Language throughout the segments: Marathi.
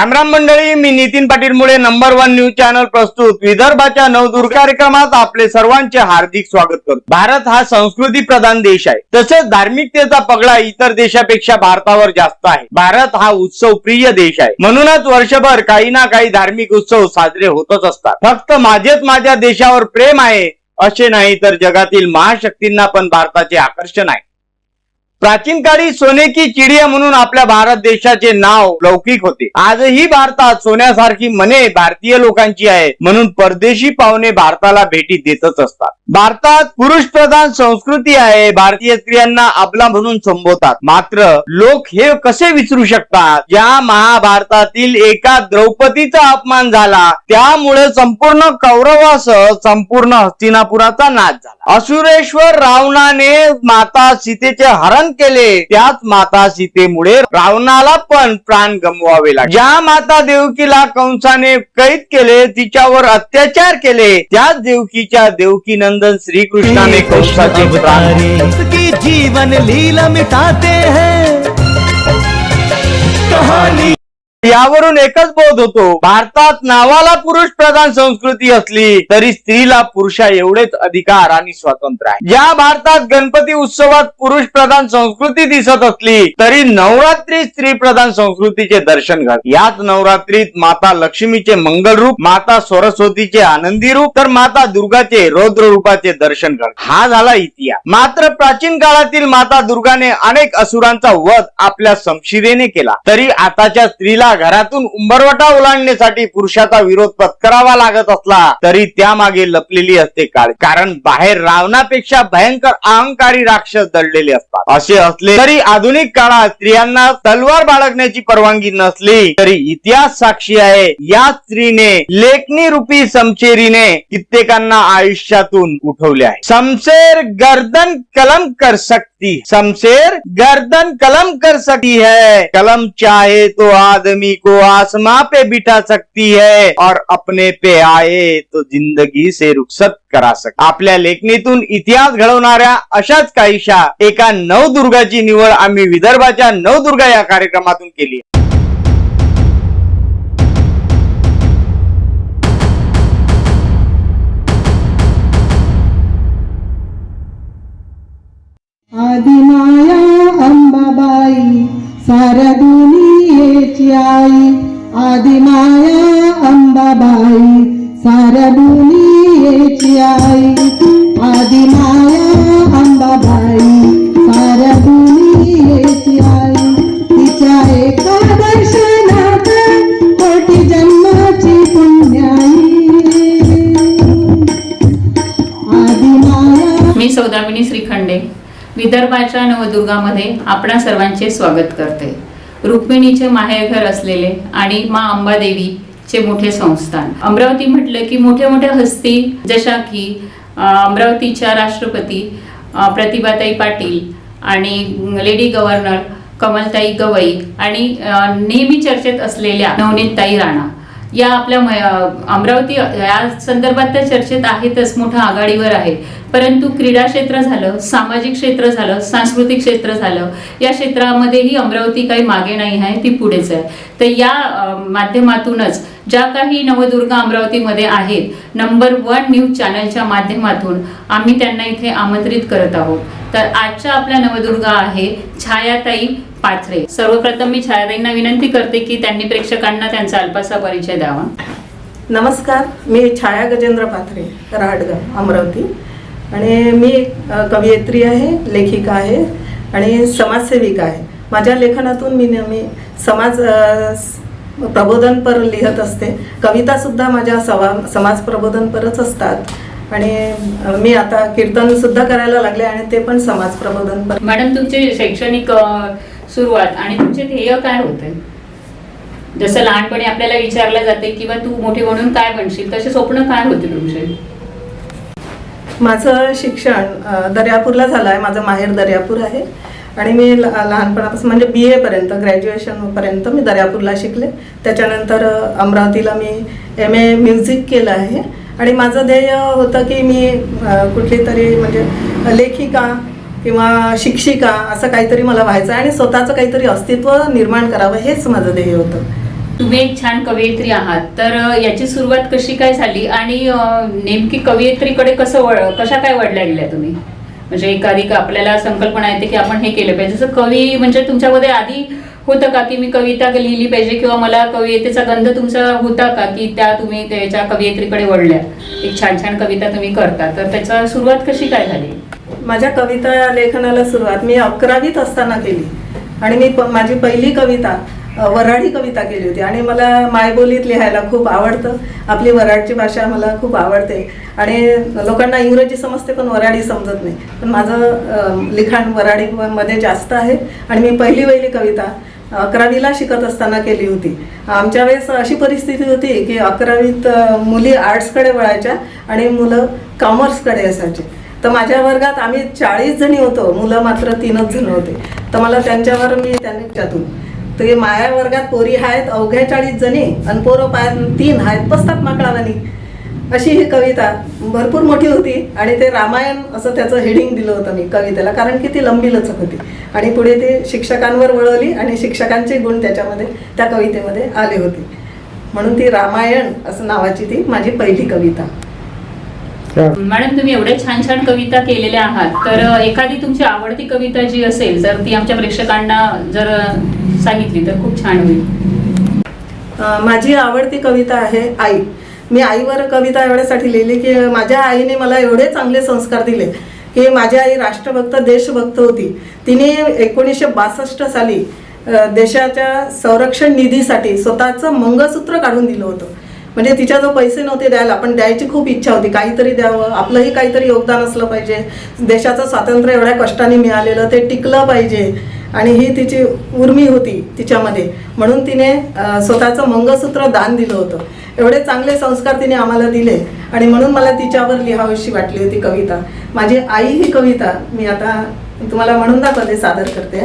रामराम मंडळी मी नितीन पाटील मुळे नंबर वन न्यूज चॅनल प्रस्तुत. विदर्भाच्या नवदुर्ग कार्यक्रमात आपले सर्वांचे हार्दिक स्वागत करतो. भारत हा संस्कृती प्रधान देश आहे. तसेच धार्मिकतेचा पगडा इतर देशापेक्षा भारतावर जास्त आहे. भारत हा उत्सव प्रिय देश आहे. म्हणूनच वर्षभर काही ना काही धार्मिक उत्सव साजरे होतच असतात. फक्त माझेच माझ्या देशावर प्रेम आहे असे नाही तर जगातील महाशक्तींना पण भारताचे आकर्षण आहे. प्राचीन काळी सोने की चिडिया म्हणून आपल्या भारत देशाचे नाव लौकिक होते. आजही भारतात सोन्यासारखी मने भारतीय लोकांची आहे म्हणून परदेशी पाहुणे भारताला भेटी देतच असतात. भारतात पुरुष प्रधान संस्कृती आहे भारतीय स्त्रियांना अबला म्हणून संबोधतात. मात्र लोक हे कसे विसरू शकतात? ज्या महाभारतातील एका द्रौपदीचा अपमान झाला. त्यामुळे संपूर्ण कौरवासह संपूर्ण हस्तिनापुराचा नाश झाला. असुरेश्वर रावणाने माता सीतेचे हरण केले. त्याच माता सीतेमुळे रावणाला पण प्राण गमवावे लागले. ज्या माता देवकीला कंसाने कैद केले तिच्यावर अत्याचार केले. त्याच देवकीच्या देवकी नंदन श्रीकृष्णाने कंसाचे की जीवन लीला मिटाते हैं। कहानी यावरून एकच बोध होतो. भारतात नावाला पुरुष प्रधान संस्कृती असली तरी स्त्रीला पुरुषा एवढेच अधिकार आणि स्वातंत्र्य आहे. या भारतात गणपती उत्सवात पुरुष प्रधान संस्कृती दिसत असली तरी नवरात्री स्त्री प्रधान संस्कृतीचे दर्शन घड याच नवरात्रीत माता लक्ष्मीचे मंगल रूप माता सरस्वतीचे आनंदी रूप तर माता दुर्गाचे रौद्र रूपाचे दर्शन घड हा झाला इतिहास. मात्र प्राचीन काळातील माता दुर्गाने अनेक असुरांचा वध आपल्या समशिरेने केला. तरी आताच्या स्त्रीला घरातून उंबरवटा ओलांडण्यासाठी पुरुषाचा विरोध पत्करावा लागत असला तरी त्यामागे लपलेली असते काळ. कारण बाहेर रावणापेक्षा भयंकर अहंकारी राक्षस दडलेले असतात. असे असले तरी आधुनिक काळात स्त्रियांना तलवार बाळगण्याची परवानगी नसली तरी इतिहास साक्षी आहे. या स्त्रीने लेखनी रूपी समचेरीने कित्येकांना आयुष्यातून उठवले आहे. समशेर गर्दन कलम कर सकती. समशेर गर्दन कलम कर सकती है. कलम चाहे तो आदमी को आसमां पे बिठा सकती है और अपने पे आए तो जिंदगी से रुखसत करा सकते आपल्या लेखणीतून इतिहास घडवणाऱ्या अशाच काहीशा एका नवदुर्गाची निवड आम्ही विदर्भाच्या नवदुर्गा या कार्यक्रमातून केली आदिमाया अंबाबाई साऱ्या दुनियेची आई आदिमाया अंबाबाई साऱ्या दुनियेची आई. आदिमाया अंबाबाई साऱ्या दुनियेची आई. तिच्या एका दर्शनात कोटी जन्माची पुण्याई आदिमाया मी सौदामिनी श्रीखंडे विदर्भाच्या नवदुर्गामध्ये आपणा सर्वांचे स्वागत करते. रुक्मिणीचे माहेरघर असलेले आणि मा अंबादेवीचे मोठे संस्थान. अमरावती म्हटलं की मोठ्या मोठ्या हस्ती जशा की अमरावतीच्या राष्ट्रपती प्रतिभाताई पाटील आणि लेडी गव्हर्नर कमलताई गवई आणि नेहमी चर्चेत असलेल्या नवनीतताई राणा. या आपल्या अमरावती या संदर्भात तर चर्चेत आहेतच मोठ्या आघाडीवर आहे. परंतु क्रीडा क्षेत्र झालं सामाजिक क्षेत्र झालं सांस्कृतिक क्षेत्र झालं या क्षेत्रामध्येही अमरावती काही मागे नाही आहे ती पुढेच आहे. तर या माध्यमातूनच ज्या काही नवदुर्गा अमरावतीमध्ये आहेत नंबर वन न्यूज चॅनलच्या माध्यमातून आम्ही त्यांना इथे आमंत्रित करत आहोत. तर आजच्या आपल्या नवदुर्गा आहे छायाताई पाथरे. सर्वप्रथम मी छायाताईंना विनंती करते की त्यांनी प्रेक्षकांना त्यांचा अल्पसा परिचय द्यावा. नमस्कार मी छाया गजेंद्र पाथरे रहाटगाव अमरावती. आणि मी कवयित्री आहे लेखिका आहे आणि समाजसेविका आहे. माझ्या लेखनातून मी नेहमी समाज प्रबोधनपर लिहत असते. कवितासुद्धा माझ्या सवा समाज प्रबोधनपरच असतात. आणि मी आता कीर्तनसुद्धा करायला लागले आणि ते पण समाज प्रबोधनपर मॅडम तुमचे शैक्षणिक सुरुवात. आणि तुमचे ध्येय काय होते? जसं लहानपणी आपल्याला विचारलं जाते किंवा तू मोठे म्हणून काय बनशील? तसे स्वप्न काय होते तुमचे? माझं शिक्षण दर्यापूरला झालं आहे माझं माहेर दर्यापूर आहे. आणि मी लहानपणापासून म्हणजे बी एपर्यंत ग्रॅज्युएशनपर्यंत मी दर्यापूरला शिकले. त्याच्यानंतर अमरावतीला मी एम ए म्युझिक केलं आहे. आणि माझं ध्येय होतं की मी कुठली तरी म्हणजे लेखिका किंवा शिक्षिका असं काहीतरी मला व्हायचं आणि स्वतःचं काहीतरी अस्तित्व निर्माण करावं हेच माझं ध्येय होतं. तुम्ही एक छान कवयित्री आहात. तर याची सुरुवात कशी काय झाली आणि नेमकी कवयित्रीकडे कसं वळ कशा काय वळल्या गेल्या तुम्ही? म्हणजे एखादी आपल्याला संकल्पना येते की आपण हे केलं पाहिजे. जसं कवी म्हणजे तुमच्यामध्ये आधी होतं का की मी कविता लिहिली पाहिजे किंवा मला कवितेचा गंध तुमचा होता का की त्या तुम्ही त्याच्या कवयित्रीकडे वळल्या? एक छान छान कविता तुम्ही करता. तर त्याचा सुरुवात कशी काय झाली? माझ्या कविता लेखनाला सुरुवात मी अकरावीत असताना केली. आणि मी प- माझी पहिली कविता वऱ्हाडी कविता केली होती. आणि मला मायबोलीत लिहायला खूप आवडतं. आपली वऱ्हाडची भाषा मला खूप आवडते. आणि लोकांना इंग्रजी समजते पण वऱ्हाडी समजत नाही. पण माझं लिखाण वऱ्हाडीमध्ये जास्त आहे. आणि मी पहिली पहिली कविता अकरावीला शिकत असताना केली होती. आमच्या वेळेस अशी परिस्थिती होती की अकरावीत मुली आर्ट्सकडे वळायच्या आणि मुलं कॉमर्सकडे असायचे. तर माझ्या वर्गात आम्ही चाळीस जणी होतो. मुलं मात्र तीनच जण होते. तर मला त्यांच्यावर मी त्यांनी त्यातून तर माया वर्गात पोरी आहेत अवघ्या चाळीस जणी आणि पोरं पाय तीन आहेत बसतात माकडावानी. अशी ही कविता भरपूर मोठी होती आणि ते रामायण असं त्याचं हेडिंग दिलं होतं मी कवितेला कारण की ती लंबी लचक होती. आणि पुढे ती शिक्षकांवर वळवली आणि शिक्षकांचे गुण त्याच्यामध्ये त्या कवितेमध्ये आले होते. म्हणून ती रामायण असं नावाची ती माझी पहिली कविता. मॅडम तुम्ही एवढे छान छान कविता केलेल्या आहात. तर एखादी तुमची आवडती कविता जी असेल जर ती आमच्या प्रेक्षकांना जर सांगितली तर खूप छान होईल. माझी आवडती कविता आहे आई. मी आईवर कविता एवढ्यासाठी लिहिली की माझ्या आईने मला एवढे चांगले संस्कार दिले की माझी आई राष्ट्रभक्त देशभक्त होती. तिने एकोणीसशे बासष्ट साली देशाच्या संरक्षण निधीसाठी स्वतःचं मंगळसूत्र काढून दिलं होतं. म्हणजे तिच्याजवळ पैसे नव्हते द्यायला पण द्यायची खूप इच्छा होती. काहीतरी द्यावं आपलंही काहीतरी योगदान असलं पाहिजे. देशाचं स्वातंत्र्य एवढ्या कष्टाने मिळालेलं ते टिकलं पाहिजे. आणि ही तिची उर्मी होती तिच्यामध्ये. म्हणून तिने स्वतःचं मंगळसूत्र दान दिलं होतं. एवढे चांगले संस्कार तिने आम्हाला दिले. आणि म्हणून मला तिच्यावर लिहावीशी वाटली होती कविता. माझी आई ही कविता मी आता तुम्हाला म्हणून दाखवते सादर करते.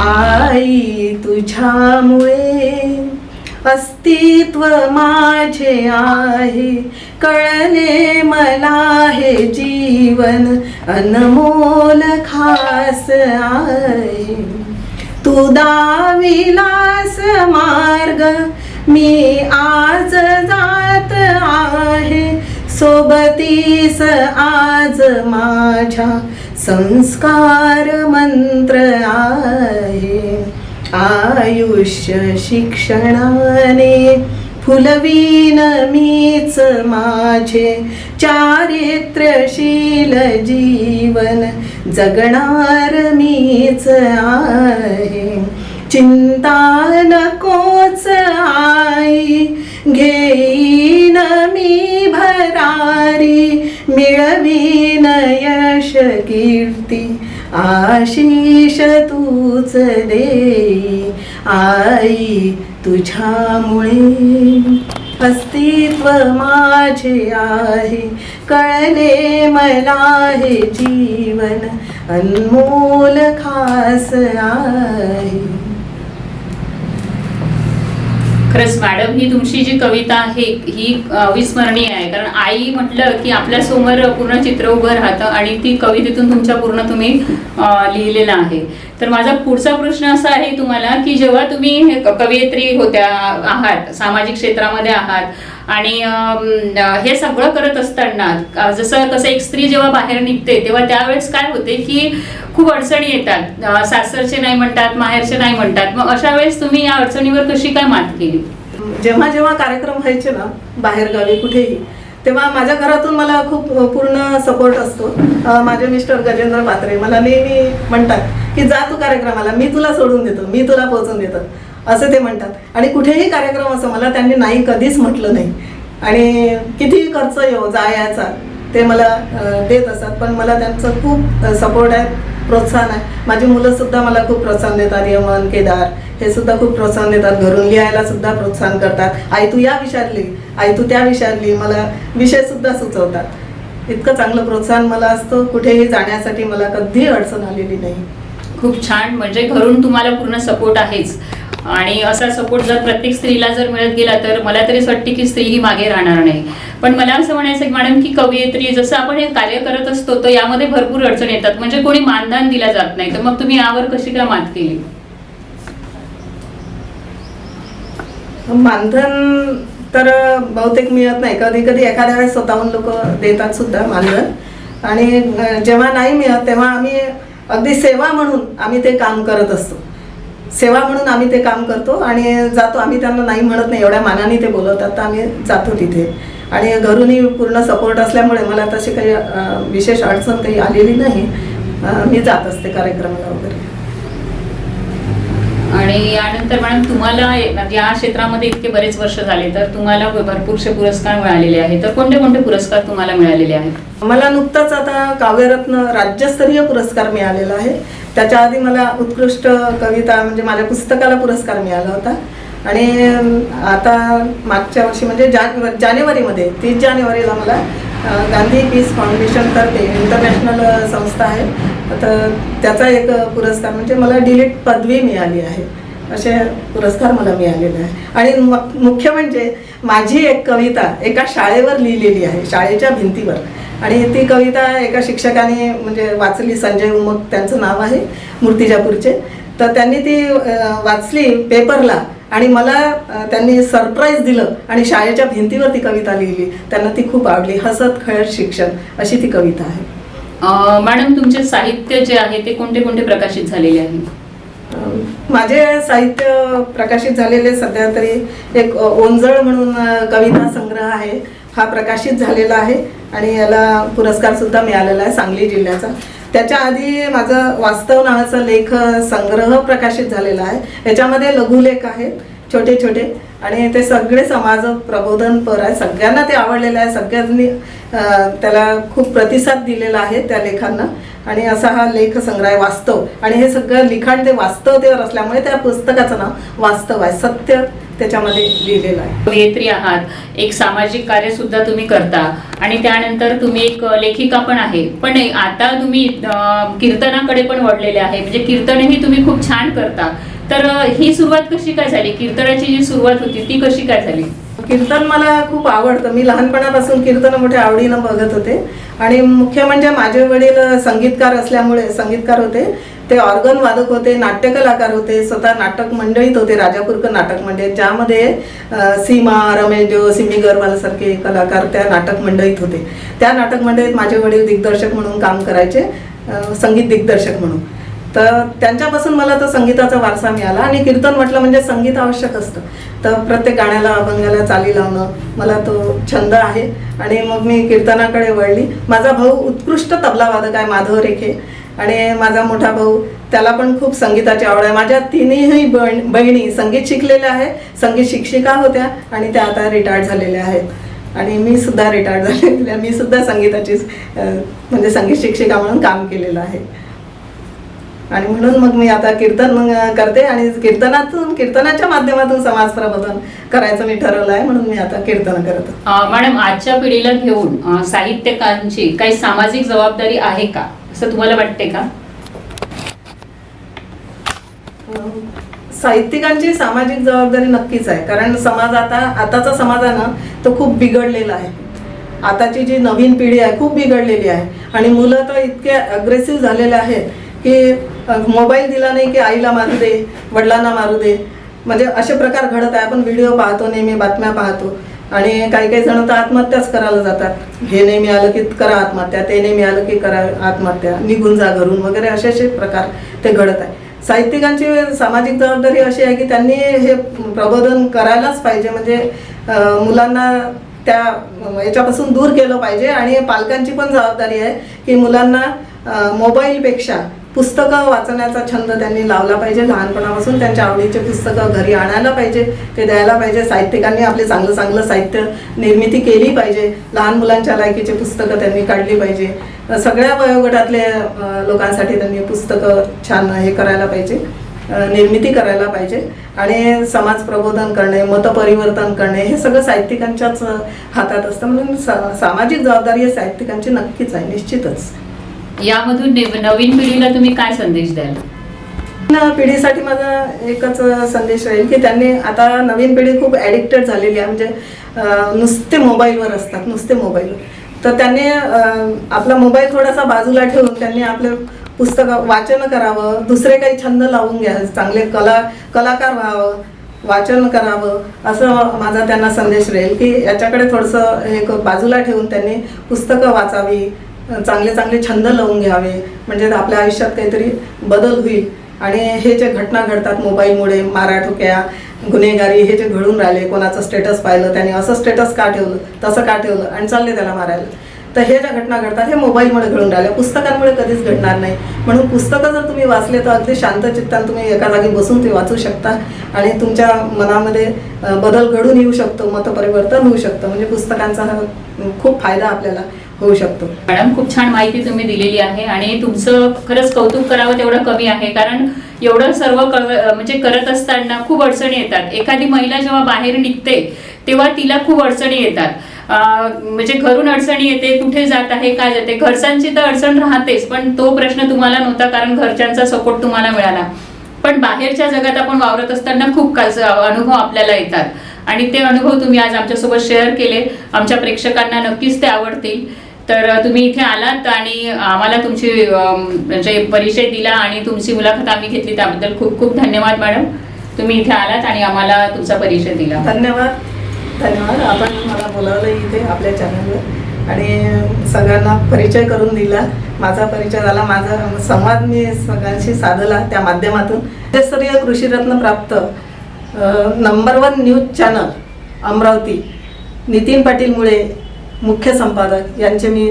आई तुझ्यामुळे अस्तित्व माझे आहे. कळले मला हे जीवन अनमोल खास आहे. तू दाविलास मार्ग मी आज जात आहे. सोबतीस आज माझ्या संस्कार मंत्र आहे. आयुष्य शिक्षणाने फुलवीन मीच माझे. चारित्र्यशील जीवन जगणार मीच आहे. चिंता नकोच आई घेईन मी भरारी मिळवीन यश कीर्ती. आशिष तूच दे आई तुझ्यामुळे. अस्तित्व माझे आहे कळले मला हे जीवन अनमोल खास आहे. खरंच मॅडम ही तुमची जी कविता आहे ही अविस्मरणीय आहे. कारण आई म्हटलं की आपल्यासमोर पूर्ण चित्र उभं राहतं आणि ती कवितेतून तुमच्या पूर्ण तुम्ही लिहिलेलं आहे. तर माझा पुढचा प्रश्न असा आहे तुम्हाला की जेव्हा तुम्ही कवयित्री होत्या आहात सामाजिक क्षेत्रामध्ये आहात आणि हे सगळं करत असताना जसं कसं एक स्त्री जेव्हा बाहेर निघते तेव्हा त्यावेळेस काय होते की खूप अडचणी येतात. सासरचे नाही म्हणतात माहेरचे नाही म्हणतात. मग अशा वेळेस तुम्ही या अडचणीवर कशी काय मात केली? जेव्हा जेव्हा कार्यक्रम व्हायचे ना बाहेरगावी कुठेही तेव्हा माझ्या घरातून मला खूप पूर्ण सपोर्ट असतो. माझे मिस्टर गजेंद्र पात्रे मला नेहमी म्हणतात की जा तू कार्यक्रमाला मी तुला सोडून देतो मी तुला पोहोचून देतो. असं ते म्हणतात. आणि कुठेही कार्यक्रम असं मला त्यांनी नाही कधीच म्हटलं नाही. आणि कितीही खर्च येऊ जायचा ते मला देत असतात. पण मला त्यांचं खूप सपोर्ट आहे प्रोत्साहन आहे. माझी मुलंसुद्धा मला खूप प्रोत्साहन देतात. यमन केदार हे सुद्धा खूप प्रोत्साहन देतात. घरून लिहायला सुद्धा प्रोत्साहन करतात. आई तू या विचारली आई तू त्या विचारली मला विषय सुद्धा सुचवतात. इतकं चांगलं प्रोत्साहन मला असतं. कुठेही जाण्यासाठी मला कधी अडचण आलेली नाही. खूप छान. म्हणजे घरून तुम्हाला पूर्ण सपोर्ट आहेच. आणि असा सपोर्ट जर प्रत्येक स्त्रीला जर मिळत गेला तर मला तरी असं वाटते की स्त्री ही मागे राहणार नाही. पण मला असं म्हणायचं की मॅडम की कवयित्री जसं आपण हे कार्य करत असतो तर यामध्ये भरपूर अडचण येतात. म्हणजे कोणी मानधन दिला जात नाही. तर मग तुम्ही यावर कशी काय मात केली? मानधन तर बहुतेक मिळत नाही. कधी कधी एखाद्या वेळेस स्वतःहून लोक देतात सुद्धा मानधन. आणि जेव्हा नाही मिळत तेव्हा आम्ही अगदी सेवा म्हणून आम्ही ते काम करत असतो. सेवा म्हणून आम्ही ते काम करतो आणि जातो. आम्ही त्यांना नाही म्हणत नाही एवढ्या मानाने ते बोलवतात. तर आम्ही जातो तिथे. आणि घरूनही पूर्ण सपोर्ट असल्यामुळे मला तशी काही विशेष अडचण काही आलेली नाही. मी जात असते कार्यक्रमाला वगैरे. आणि यानंतर मॅडम तुम्हाला म्हणजे या क्षेत्रामध्ये इतके बरेच वर्ष झाले तर तुम्हाला भरपूरसे पुरस्कार मिळालेले आहेत. तर कोणते कोणते पुरस्कार तुम्हाला मिळालेले आहेत? मला नुकताच आता काव्यरत्न राज्यस्तरीय पुरस्कार मिळालेला आहे. त्याच्या आधी मला उत्कृष्ट कविता म्हणजे माझ्या पुस्तकाला पुरस्कार मिळाला होता. आणि आता मागच्या वर्षी म्हणजे जान जानेवारीमध्ये तीस जानेवारीला मला गांधी पीस फाउंडेशन तर्फे इंटरनॅशनल संस्था आहे. तर त्याचा एक पुरस्कार म्हणजे मला डिलीट पदवी मिळाली आहे. असे पुरस्कार मला मिळालेले आहे आणि मुख्य म्हणजे माझी एक कविता एका शाळेवर लिहिलेली आहे शाळेच्या भिंतीवर. आणि ती कविता एका शिक्षकाने म्हणजे वाचली संजय उमक त्यांचं नाव आहे मूर्तिजापूरचे. तर त्यांनी ती वाचली पेपरला आणि मला त्यांनी सरप्राईज दिलं आणि शाळेच्या भिंतीवर ती कविता लिहिली. त्यांना ती खूप आवडली. हसत खेळत शिक्षण अशी ती कविता आहे. मॅडम तुमचे साहित्य जे आहे ते कोणते कोणते प्रकाशित झालेले आहे? माझे साहित्य प्रकाशित झालेले सध्या तरी एक ओंजळ म्हणून कविता संग्रह आहे. हा प्रकाशित झालेला आहे आणि याला पुरस्कार सुद्धा मिळालेला आहे सांगली जिल्ह्याचा. त्याच्या आधी माझं वास्तव नावाचा लेख संग्रह प्रकाशित झालेला आहे. याच्यामध्ये लघुलेख आहेत छोटे छोटे. आणि ते सगळे समाज प्रबोधनपर आहे. सगळ्यांना ते आवडलेलं आहे. सगळ्यांनी त्याला खूप प्रतिसाद दिलेला आहे त्या लेखांना. आणि असा हा लेख संग्रह वास्तव. आणि हे सगळं लिखाण ते वास्तवतेवर असल्यामुळे त्या पुस्तकाचं नाव वास्तव आहे. सत्य त्याच्यामध्ये लिहिलेलं आहे. अभिनेत्री आहात. एक सामाजिक कार्य सुद्धा तुम्ही करता. आणि त्यानंतर तुम्ही एक लेखिका पण आहे. पण आता तुम्ही कीर्तनाकडे पण वळलेले आहे. म्हणजे कीर्तनही तुम्ही खूप छान करता. तर ही सुरुवात कशी काय झाली? कीर्तनाची जी सुरुवात होती ती कशी काय झाली? कीर्तन मला खूप आवडतं. मी लहानपणापासून कीर्तन मोठ्या आवडीनं बघत होते. आणि मुख्य म्हणजे माझे वडील संगीतकार असल्यामुळे संगीतकार होते. ते ऑर्गन वादक होते नाट्य कलाकार होते. स्वतः नाटक मंडळीत होते राजापूरकर नाटक मंडळीत ज्यामध्ये सीमा रमेश देव सिमी गरवालसारखे कलाकार त्या नाटक मंडळीत होते. त्या नाटक मंडळीत माझे वडील दिग्दर्शक म्हणून काम करायचे. संगीत दिग्दर्शक म्हणून. तर त्यांच्यापासून मला तो संगीताचा वारसा मिळाला आणि कीर्तन म्हटलं म्हणजे संगीत आवश्यक असतं. तर प्रत्येक गाण्याला अभंगाला चाली लावणं मला तो छंद आहे. आणि मग मी कीर्तनाकडे वळली. माझा भाऊ उत्कृष्ट तबला वादक आहे माधव रेखे. आणि माझा मोठा भाऊ त्याला पण खूप संगीताची आवड आहे. माझ्या तिन्ही बहीण बहिणी संगीत शिकलेल्या आहे संगीत शिक्षिका होत्या आणि त्या आता रिटायर्ड झालेल्या आहेत. आणि मी सुद्धा रिटायर्ड झालेल्या मी सुद्धा संगीताची म्हणजे संगीत शिक्षिका म्हणून काम केलेलं आहे. आणि म्हणून मग मी आता कीर्तन करते आणि कीर्तनातून कीर्तनाच्या माध्यमातून समाज प्रबोधन करायचं मी ठरवलं आहे म्हणून मी आता कीर्तन करत मॅडम आजच्या पिढीला घेऊन अं, साहित्यकारांची काही सामाजिक जबाबदारी आहे का? असं तुम्हाला वाटते का? साहित्यिकांची सामाजिक जबाबदारी नक्कीच आहे कारण समाज आता आताचा समाज आहे ना तो खूप बिघडलेला आहे. आताची जी नवीन पिढी आहे खूप बिघडलेली आहे. आणि मुलं तर इतके अग्रेसिव्ह झालेले आहेत की मोबाईल दिला नाही की आईला मारू दे वडिलांना मारू दे. म्हणजे असे प्रकार घडत आहे. आपण व्हिडिओ पाहतो नेहमी बातम्या पाहतो. आणि काही काही जण तर आत्महत्याच करायला जातात. हे नाही मिळालं की करा आत्महत्या ते नाही मिळालं की करा आत्महत्या. निघून जा घरून वगैरे असे असे प्रकार ते घडत आहे. साहित्यिकांची सामाजिक जबाबदारी अशी आहे की त्यांनी हे प्रबोधन करायलाच पाहिजे. म्हणजे मुलांना त्या याच्यापासून दूर केलं पाहिजे. आणि पालकांची पण जबाबदारी आहे की मुलांना मोबाईलपेक्षा पुस्तकं वाचण्याचा छंद त्यांनी लावला पाहिजे. लहानपणापासून त्यांच्या आवडीचे पुस्तकं घरी आणायला पाहिजे ते द्यायला पाहिजे. साहित्यिकांनी आपले चांगलं चांगलं साहित्य निर्मिती केली पाहिजे. लहान मुलांच्या लायकीची पुस्तकं त्यांनी काढली पाहिजे. सगळ्या वयोगटातले लोकांसाठी त्यांनी पुस्तकं छान हे करायला पाहिजे. निर्मिती करायला पाहिजे. आणि समाज प्रबोधन करणे मतपरिवर्तन करणे हे सगळं साहित्यिकांच्याच हातात असतं. म्हणून सा- सामाजिक जबाबदारी साहित्यिकांची नक्कीच आहे निश्चितच. यामधून नवीन पिढीला तुम्ही काय संदेश द्याल? पिढीसाठी माझा एकच संदेश राहील की त्यांनी आता नवीन पिढी खूप ॲडिक्टेड झालेली आहे. म्हणजे नुसते मोबाईलवर असतात नुसते मोबाईलवर. तर त्यांनी आपला मोबाईल थोडासा बाजूला ठेवून त्यांनी आपलं पुस्तकं वाचन करावं दुसरे काही छंद लावून घ्या चांगले कला कलाकार व्हावं वाचन करावं असं माझा त्यांना संदेश राहील की याच्याकडे थोडंसं हे बाजूला ठेवून त्यांनी पुस्तकं वाचावी चांगले चांगले छंद लावून घ्यावे. म्हणजे आपल्या आयुष्यात काहीतरी बदल होईल. आणि हे जे घटना घडतात मोबाईलमुळे माराठोक्या गुन्हेगारी हे जे घडून राहिले कोणाचं स्टेटस पाहिलं त्याने असं स्टेटस का ठेवलं तसं का ठेवलं आणि चालले त्याला मारायला. तर हे ज्या घटना घडतात हे मोबाईलमुळे घडून राहिल्या. पुस्तकांमुळे कधीच घडणार नाही. म्हणून पुस्तकं जर तुम्ही वाचले तर अगदी शांत चित्तान तुम्ही एका जागी बसून ते वाचू शकता. आणि तुमच्या मनामध्ये बदल घडून येऊ शकतो मतपरिवर्तन होऊ शकतं. म्हणजे पुस्तकांचा हा खूप फायदा आपल्याला. होऊ शकतो. मॅडम खूप छान माहिती तुम्ही दिलेली आहे आणि तुमचं खरंच कौतुक करावं तेवढं कमी आहे. कारण एवढं सर्व म्हणजे करत असताना खूप अडचणी येतात. एखादी महिला जेव्हा बाहेर निघते तेव्हा तिला खूप अडचणी येतात. म्हणजे घरून अडचणी येते कुठे जात आहे काय जाते. घरच्यांची तर अडचण राहतेच पण तो प्रश्न तुम्हाला नव्हता कारण घरच्यांचा सपोर्ट तुम्हाला मिळाला. पण बाहेरच्या जगात आपण वावरत असताना खूप अनुभव आपल्याला येतात. आणि ते अनुभव तुम्ही आज आमच्यासोबत शेअर केले. आमच्या प्रेक्षकांना नक्कीच ते आवडतील. तर तुम्ही इथे आलात आणि आम्हाला तुमची म्हणजे परिचय दिला आणि तुमची मुलाखत आम्ही घेतली त्याबद्दल खूप खूप धन्यवाद मॅडम. तुम्ही इथे आलात आणि आम्हाला तुमचा परिचय दिला. धन्यवाद. धन्यवाद. आपण मला बोलावलं इथे आपल्या चॅनलवर आणि सगळ्यांना परिचय करून दिला. माझा परिचय झाला माझा संवाद मी सगळ्यांशी साधला त्या माध्यमातून. राज्यस्तरीय कृषीरत्न प्राप्त number one news channel Amravati. Nitin Patil मुळे मुख्य संपादक यांचे मी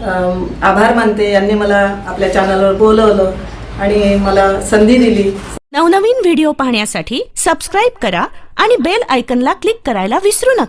आभार मानते. यांनी मला आपल्या चॅनलवर बोलवलं आणि मला संधी दिली. नवनवीन व्हिडिओ पाहण्यासाठी सबस्क्राईब करा आणि बेल आयकनला क्लिक करायला विसरू नका.